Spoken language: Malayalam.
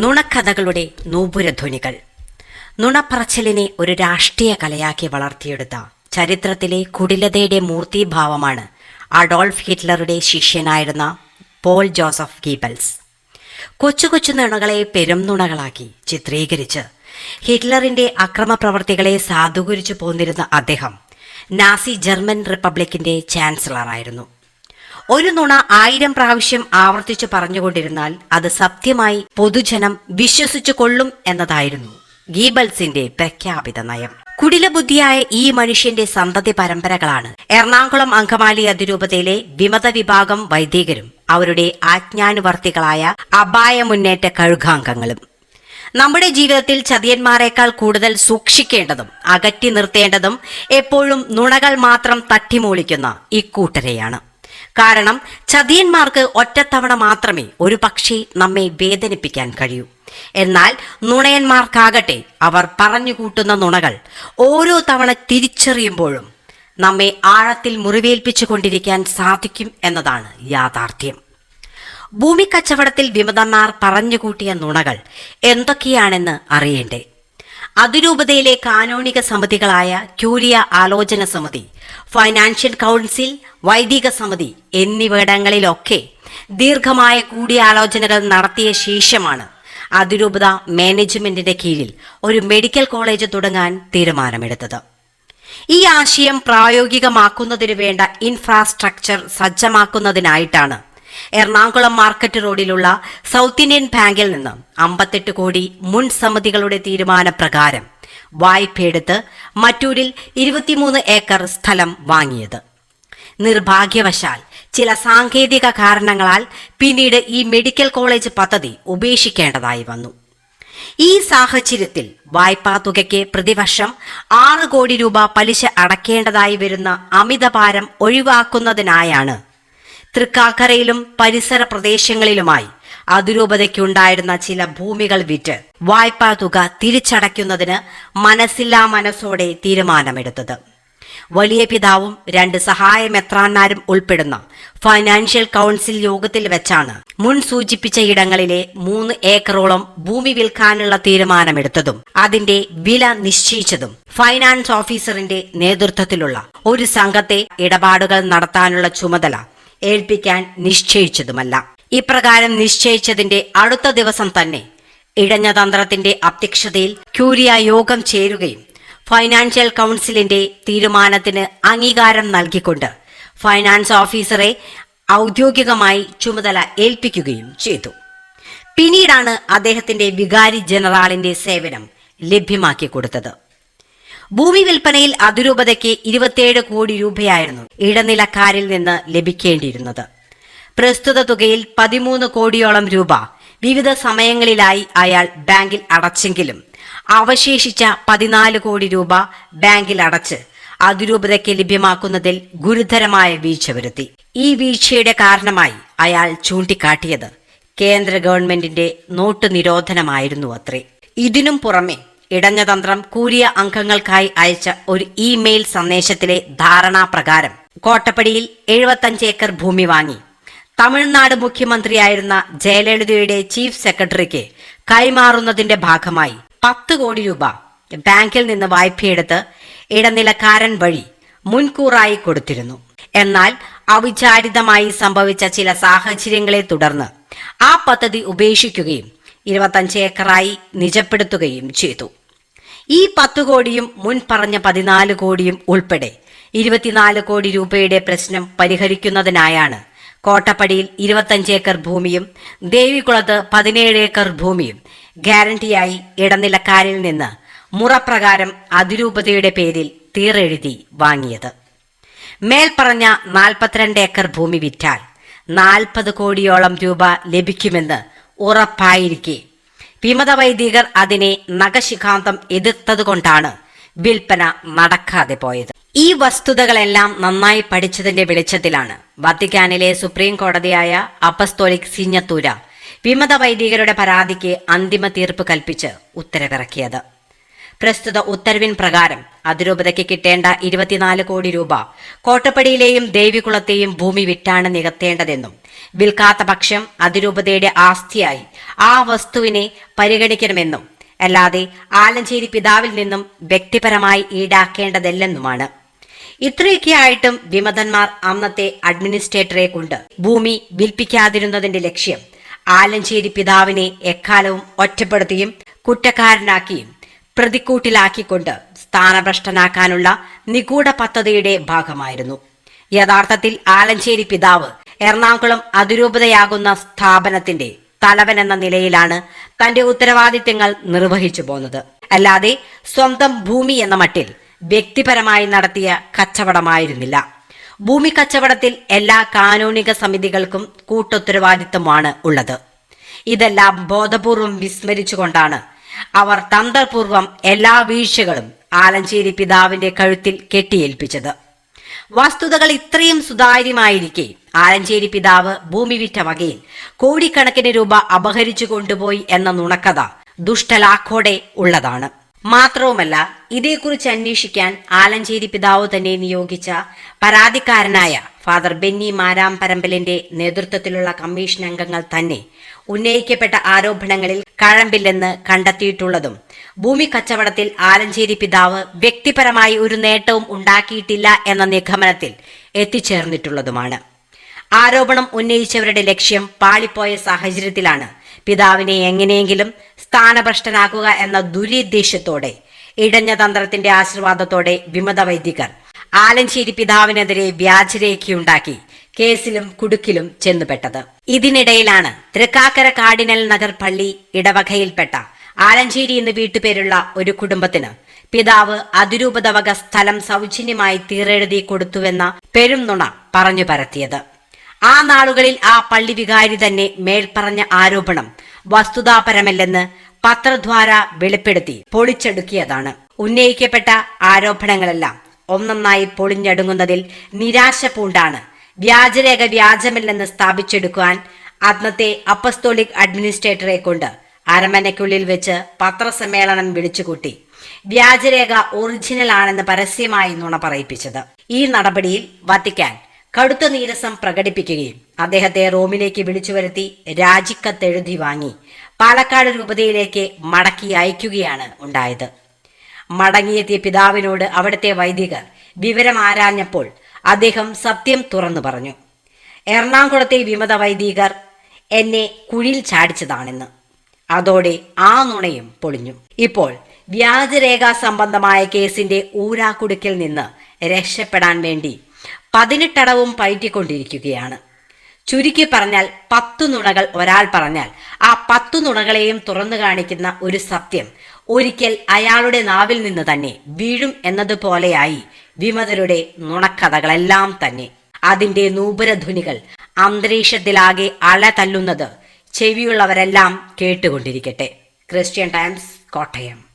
നുണക്കഥകളുടെ നൂപുരധ്വനികൾ. നുണപ്പറച്ചിലിനെ ഒരു രാഷ്ട്രീയ കലയാക്കി വളർത്തിയെടുത്ത ചരിത്രത്തിലെ കുടിലതയുടെ മൂർത്തിഭാവമാണ് അഡോൾഫ് ഹിറ്റ്ലറുടെ ശിഷ്യനായിരുന്ന പോൾ ജോസഫ് ഗീബൽസ്. കൊച്ചു കൊച്ചു നുണകളെ പെരും നുണകളാക്കി ചിത്രീകരിച്ച് ഹിറ്റ്ലറിന്റെ അക്രമപ്രവർത്തികളെ സാധൂകരിച്ചു പോന്നിരുന്ന അദ്ദേഹം നാസി ജർമ്മൻ റിപ്പബ്ലിക്കിന്റെ ചാൻസലറായിരുന്നു. ഒരു നുണ ആയിരം പ്രാവശ്യം ആവർത്തിച്ചു പറഞ്ഞുകൊണ്ടിരുന്നാൽ അത് സത്യമായി പൊതുജനം വിശ്വസിച്ചു കൊള്ളും എന്നതായിരുന്നു ഗീബൽസിന്റെ പ്രഖ്യാപിത നയം. കുടിലബുദ്ധിയായ ഈ മനുഷ്യന്റെ സന്തതി പരമ്പരകളാണ്. എറണാകുളം അങ്കമാലി അതിരൂപതയിലെ വിമത വിഭാഗം വൈദികരും അവരുടെ ആജ്ഞാനുവർത്തികളായ അപായ മുന്നേറ്റ കഴുകാംഗങ്ങളും. നമ്മുടെ ജീവിതത്തിൽ ചതിയന്മാരെക്കാൾ കൂടുതൽ സൂക്ഷിക്കേണ്ടതും അകറ്റി നിർത്തേണ്ടതും എപ്പോഴും നുണകൾ മാത്രം തട്ടിമൂളിക്കുന്ന ഇക്കൂട്ടരെയാണ് കാരണം ചതിയന്മാർക്ക് ഒറ്റത്തവണ മാത്രമേ ഒരു പക്ഷേ നമ്മെ വേദനിപ്പിക്കാൻ കഴിയൂ. എന്നാൽ നുണയന്മാർക്കാകട്ടെ അവർ പറഞ്ഞുകൂട്ടുന്ന നുണകൾ ഓരോ തവണ തിരിച്ചറിയുമ്പോഴും നമ്മെ ആഴത്തിൽ മുറിവേൽപ്പിച്ചു കൊണ്ടിരിക്കാൻ സാധിക്കും എന്നതാണ് യാഥാർത്ഥ്യം. ഭൂമി കച്ചവടത്തിൽ വിമതന്മാർ പറഞ്ഞുകൂട്ടിയ നുണകൾ എന്തൊക്കെയാണെന്ന് അറിയണ്ടേ? അതിരൂപതയിലെ കാനോണിക സമിതികളായ ക്യൂരിയ ആലോചന സമിതി ഫൈനാൻഷ്യൽ കൗൺസിൽ വൈദിക സമിതി എന്നിവിടങ്ങളിലൊക്കെ ദീർഘമായ കൂടിയാലോചനകൾ നടത്തിയ ശേഷമാണ് അതിരൂപത മാനേജ്മെന്റിന്റെ കീഴിൽ ഒരു മെഡിക്കൽ കോളേജ് തുടങ്ങാൻ തീരുമാനമെടുത്തത്. ഈ ആശയം പ്രായോഗികമാക്കുന്നതിന് വേണ്ട ഇൻഫ്രാസ്ട്രക്ചർ സജ്ജമാക്കുന്നതിനായിട്ടാണ് എറണാകുളം മാർക്കറ്റ് റോഡിലുള്ള സൗത്ത് ഇന്ത്യൻ ബാങ്കിൽ നിന്ന് അമ്പത്തെട്ട് കോടി മുൻ സമിതികളുടെ തീരുമാനപ്രകാരം വായ്പയെടുത്ത് മറ്റൂരിൽ ഇരുപത്തിമൂന്ന് ഏക്കർ സ്ഥലം വാങ്ങിയത്. നിർഭാഗ്യവശാൽ ചില സാങ്കേതിക കാരണങ്ങളാൽ പിന്നീട് ഈ മെഡിക്കൽ കോളേജ് പദ്ധതി ഉപേക്ഷിക്കേണ്ടതായി വന്നു. ഈ സാഹചര്യത്തിൽ വായ്പാ തുകയ്ക്ക് പ്രതിവർഷം ആറ് കോടി രൂപ പലിശ അടക്കേണ്ടതായി വരുന്ന അമിതഭാരം ഒഴിവാക്കുന്നതിനായാണ് തൃക്കാക്കരയിലും പരിസര പ്രദേശങ്ങളിലുമായി അതിരൂപതയ്ക്കുണ്ടായിരുന്ന ചില ഭൂമികൾ വിറ്റ് വായ്പാ തുക തിരിച്ചടയ്ക്കുന്നതിന് മനസ്സില്ലാ മനസ്സോടെ തീരുമാനമെടുത്തത്. വലിയ പിതാവും രണ്ട് സഹായ മെത്രാന്മാരും ഉൾപ്പെടുന്ന ഫൈനാൻഷ്യൽ കൗൺസിൽ യോഗത്തിൽ വെച്ചാണ് മുൻ സൂചിപ്പിച്ച ഇടങ്ങളിലെ മൂന്ന് ഏക്കറോളം ഭൂമി വിൽക്കാനുള്ള തീരുമാനമെടുത്തതും അതിന്റെ വില നിശ്ചയിച്ചതും ഫൈനാൻസ് ഓഫീസറിന്റെ നേതൃത്വത്തിലുള്ള ഒരു സംഘത്തെ ഇടപാടുകൾ നടത്താനുള്ള ചുമതല ഏൽപ്പിക്കാൻ നിശ്ചയിച്ചതുമല്ല. ഇപ്രകാരം നിശ്ചയിച്ചതിന്റെ അടുത്ത ദിവസം തന്നെ ഇടഞ്ഞതന്ത്രത്തിന്റെ അധ്യക്ഷതയിൽ ക്യൂരിയ യോഗം ചേരുകയും ഫൈനാൻഷ്യൽ കൗൺസിലിന്റെ തീരുമാനത്തിന് അംഗീകാരം നൽകിക്കൊണ്ട് ഫൈനാൻസ് ഓഫീസറെ ഔദ്യോഗികമായി ചുമതല ഏൽപ്പിക്കുകയും ചെയ്തു. പിന്നീടാണ് അദ്ദേഹത്തിന്റെ വികാരി ജനറാളിന്റെ സേവനം ലഭ്യമാക്കി കൊടുത്തത്. ഭൂമി വിൽപ്പനയിൽ അതിരൂപതയ്ക്ക് ഇരുപത്തിയേഴ് കോടി രൂപയായിരുന്നു ഇടനിലക്കാരിൽ നിന്ന് ലഭിക്കേണ്ടിയിരുന്നത്. പ്രസ്തുത തുകയിൽ പതിമൂന്ന് കോടിയോളം രൂപ വിവിധ സമയങ്ങളിലായി അയാൾ ബാങ്കിൽ അടച്ചെങ്കിലും അവശേഷിച്ച പതിനാല് കോടി രൂപ ബാങ്കിൽ അടച്ച് അതിരൂപതയ്ക്ക് ലഭ്യമാക്കുന്നതിൽ ഗുരുതരമായ വീഴ്ച വരുത്തി. ഈ വീഴ്ചയുടെ കാരണമായി അയാൾ ചൂണ്ടിക്കാട്ടിയത് കേന്ദ്ര ഗവൺമെന്റിന്റെ നോട്ട് നിരോധനമായിരുന്നു അത്രേ. ഇതിനും പുറമെ ഇടഞ്ഞതന്ത്രം കൂരിയ അംഗങ്ങൾക്കായി അയച്ച ഒരു ഇമെയിൽ സന്ദേശത്തിലെ ധാരണാപ്രകാരം കോട്ടപ്പടിയിൽ എഴുപത്തഞ്ച് ഏക്കർ ഭൂമി വാങ്ങി. തമിഴ്നാട് മുഖ്യമന്ത്രിയായിരുന്ന ജയലളിതയുടെ ചീഫ് സെക്രട്ടറിക്ക് കൈമാറുന്നതിന്റെ ഭാഗമായി പത്ത് കോടി രൂപ ബാങ്കിൽ നിന്ന് വായ്പയെടുത്ത് ഇടനിലക്കാരൻ വഴി മുൻകൂറായി കൊടുത്തിരുന്നു. എന്നാൽ അവിചാരിതമായി സംഭവിച്ച ചില സാഹചര്യങ്ങളെ തുടർന്ന് ആ പദ്ധതി ഉപേക്ഷിക്കുകയും ഇരുപത്തഞ്ച് ഏക്കറായി നിജപ്പെടുത്തുകയും ചെയ്തു. ഈ പത്ത് കോടിയും മുൻ പറഞ്ഞ പതിനാല് കോടിയും ഉൾപ്പെടെ ഇരുപത്തിനാല് കോടി രൂപയുടെ പ്രശ്നം പരിഹരിക്കുന്നതിനായാണ് കോട്ടപ്പടിയിൽ ഇരുപത്തഞ്ച് ഏക്കർ ഭൂമിയും ദേവികുളത്ത് പതിനേഴ് ഏക്കർ ഭൂമിയും ഗ്യാരണ്ടിയായി ഇടനിലക്കാരിൽ നിന്ന് മുറപ്രകാരം അതിരൂപതയുടെ പേരിൽ തീറെഴുതി വാങ്ങിയത്. മേൽപ്പറഞ്ഞ നാൽപ്പത്തിരണ്ട് ഏക്കർ ഭൂമി വിറ്റാൽ നാൽപ്പത് കോടിയോളം രൂപ ലഭിക്കുമെന്ന് ഉറപ്പായിരിക്കെ വിമത വൈദികർ അതിനെ നഖശിഖാന്തം എതിർത്തതുകൊണ്ടാണ് വിൽപ്പന നടക്കാതെ പോയത്. ഈ വസ്തുതകളെല്ലാം നന്നായി പഠിച്ചതിന്റെ വെളിച്ചത്തിലാണ്. വത്തിക്കാനിലെ സുപ്രീം കോടതിയായ അപ്പസ്തോലിക് സിഞ്ഞത്തൂര വിമത വൈദികരുടെ പരാതിക്ക് അന്തിമ തീർപ്പ് കൽപ്പിച്ച് ഉത്തരവിറക്കിയത്. പ്രസ്തുത ഉത്തരവിൻ പ്രകാരം അതിരൂപതയ്ക്ക് കിട്ടേണ്ട ഇരുപത്തിനാല് കോടി രൂപ കോട്ടപ്പടിയിലെയും ദേവികുളത്തെയും ഭൂമി വിറ്റാണ് നികത്തേണ്ടതെന്നും വിൽക്കാത്ത പക്ഷം അതിരൂപതയുടെ ആസ്തിയായി ആ വസ്തുവിനെ പരിഗണിക്കണമെന്നും അല്ലാതെ ആലഞ്ചേരി പിതാവിൽ നിന്നും വ്യക്തിപരമായി ഈടാക്കേണ്ടതല്ലെന്നുമാണ്. ഇത്രയൊക്കെ ആയിട്ടും വിമതന്മാർ അന്നത്തെ അഡ്മിനിസ്ട്രേറ്ററെ കൊണ്ട് ഭൂമി വിൽപ്പിക്കാതിരുന്നതിന്റെ ലക്ഷ്യം ആലഞ്ചേരി പിതാവിനെ എക്കാലവും ഒറ്റപ്പെടുത്തിയും കുറ്റക്കാരനാക്കിയും പ്രതിക്കൂട്ടിലാക്കിക്കൊണ്ട് സ്ഥാനഭ്രഷ്ടനാക്കാനുള്ള നിഗൂഢ പദ്ധതിയുടെ ഭാഗമായിരുന്നു. യഥാർത്ഥത്തിൽ ആലഞ്ചേരി പിതാവ് എറണാകുളം അതിരൂപതയാകുന്ന സ്ഥാപനത്തിന്റെ തലവൻ എന്ന നിലയിലാണ് തന്റെ ഉത്തരവാദിത്തങ്ങൾ നിർവഹിച്ചു പോന്നത്. അല്ലാതെ സ്വന്തം ഭൂമി എന്ന മട്ടിൽ വ്യക്തിപരമായി നടത്തിയ കച്ചവടമായിരുന്നില്ല. ഭൂമി കച്ചവടത്തിൽ എല്ലാ കാനൂനിക സമിതികൾക്കും കൂട്ടുത്തരവാദിത്തമാണ് ഉള്ളത്. ഇതെല്ലാം ബോധപൂർവം വിസ്മരിച്ചുകൊണ്ടാണ് അവർ തന്ത്രപൂർവം എല്ലാ വീഴ്ചകളും ആലഞ്ചേരി പിതാവിന്റെ കഴുത്തിൽ കെട്ടിയേൽപ്പിച്ചത്. വസ്തുതകൾ ഇത്രയും സുതാര്യമായിരിക്കെ ആലഞ്ചേരി പിതാവ് ഭൂമി വിറ്റ വകയിൽ കോടിക്കണക്കിന് രൂപ അപഹരിച്ചു കൊണ്ടുപോയി എന്ന നുണക്കഥ ദുഷ്ടലാഖോടെ ഉള്ളതാണ്. മാത്രവുമല്ല ഇതേക്കുറിച്ച് അന്വേഷിക്കാൻ ആലഞ്ചേരി പിതാവ് തന്നെ നിയോഗിച്ച പരാതിക്കാരനായ ഫാദർ ബെന്നി മാരാം പരമ്പലിന്റെ നേതൃത്വത്തിലുള്ള കമ്മീഷൻ അംഗങ്ങൾ തന്നെ ഉന്നയിക്കപ്പെട്ട ആരോപണങ്ങളിൽ കഴമ്പില്ലെന്ന് കണ്ടെത്തിയിട്ടുള്ളതും ഭൂമി കച്ചവടത്തിൽ ആലഞ്ചേരി പിതാവ് വ്യക്തിപരമായി ഒരു നേട്ടവും ഉണ്ടാക്കിയിട്ടില്ല എന്ന നിഗമനത്തിൽ എത്തിച്ചേർന്നിട്ടുള്ളതുമാണ്. ആരോപണം ഉന്നയിച്ചവരുടെ ലക്ഷ്യം പാളിപ്പോയ സാഹചര്യത്തിലാണ്. പിതാവിനെ എങ്ങനെയെങ്കിലും സ്ഥാനഭ്രഷ്ടനാക്കുക എന്ന ദുരുദ്ദേശത്തോടെ ഇടഞ്ഞ തന്ത്രത്തിന്റെ ആശീർവാദത്തോടെ വിമത വൈദികർ ആലഞ്ചേരി പിതാവിനെതിരെ വ്യാജരേഖയുണ്ടാക്കി കേസിലും കുടുക്കിലും ചെന്നുപെട്ടത്. ഇതിനിടയിലാണ് തൃക്കാക്കര കാർഡിനൽ നഗർ പള്ളി ഇടവകയിൽപ്പെട്ട ആലഞ്ചേരി എന്ന് വീട്ടുപേരുള്ള ഒരു കുടുംബത്തിന് പിതാവ് അതിരൂപത വക സ്ഥലം സൗജന്യമായി തീരെഴുതി കൊടുത്തുവെന്ന പെരും നുണ പറഞ്ഞു പരത്തിയത്. ആ നാളുകളിൽ ആ പള്ളി വികാരി തന്നെ മേൽപ്പറഞ്ഞ ആരോപണം വസ്തുതാപരമല്ലെന്ന് പത്രദ്വാര വെളിപ്പെടുത്തി പൊളിച്ചെടുക്കിയതാണ്. ഉന്നയിക്കപ്പെട്ട ആരോപണങ്ങളെല്ലാം ഒന്നൊന്നായി പൊളിഞ്ഞടുങ്ങുന്നതിൽ നിരാശ പൂണ്ടാണ്. വ്യാജരേഖ വ്യാജമില്ലെന്ന് സ്ഥാപിച്ചെടുക്കുവാൻ അന്നത്തെ അപ്പസ്തോളിക് അഡ്മിനിസ്ട്രേറ്ററെ കൊണ്ട് അരമനയ്ക്കുള്ളിൽ വെച്ച് പത്രസമ്മേളനം വിളിച്ചുകൂട്ടി. വ്യാജരേഖ ഒറിജിനൽ ആണെന്ന് പരസ്യമായി നുണ പറയിപ്പിച്ചത്. ഈ നടപടിയിൽ വത്തിക്കാൻ കടുത്ത നീരസം പ്രകടിപ്പിക്കുകയും അദ്ദേഹത്തെ റോമിലേക്ക് വിളിച്ചു വരുത്തി രാജിക്കത്തെഴുതി വാങ്ങി. പാലക്കാട് രൂപതയിലേക്ക് മടക്കി അയക്കുകയാണ് ഉണ്ടായത്. മടങ്ങിയെത്തിയ പിതാവിനോട് അവിടുത്തെ വൈദികർ വിവരം ആരാഞ്ഞപ്പോൾ അദ്ദേഹം സത്യം തുറന്നു പറഞ്ഞു. എറണാകുളത്തെ വിമത വൈദികർ എന്നെ കുഴിയിൽ ചാടിച്ചതാണെന്ന്. അതോടെ ആ നുണയും പൊളിഞ്ഞു. ഇപ്പോൾ വ്യാജരേഖ സംബന്ധമായ കേസിന്റെ ഊരാക്കുടുക്കിൽ നിന്ന് രക്ഷപ്പെടാൻ വേണ്ടി പതിനെട്ടടവും പയറ്റിക്കൊണ്ടിരിക്കുകയാണ്. ചുരുക്കി പറഞ്ഞാൽ പത്തു നുണകൾ ഒരാൾ പറഞ്ഞാൽ ആ പത്തു നുണകളെയും തുറന്നു കാണിക്കുന്ന ഒരു സത്യം ഒരിക്കൽ അയാളുടെ നാവിൽ നിന്ന് തന്നെ വീഴും എന്നതുപോലെയായി വിമതരുടെ നുണക്കഥകളെല്ലാം തന്നെ. അതിന്റെ നൂപുരധ്വനികൾ അന്തരീക്ഷത്തിലാകെ അല തല്ലുന്നത് ചെവിയുള്ളവരെല്ലാം കേട്ടുകൊണ്ടിരിക്കട്ടെ. Christian Times Kottayam.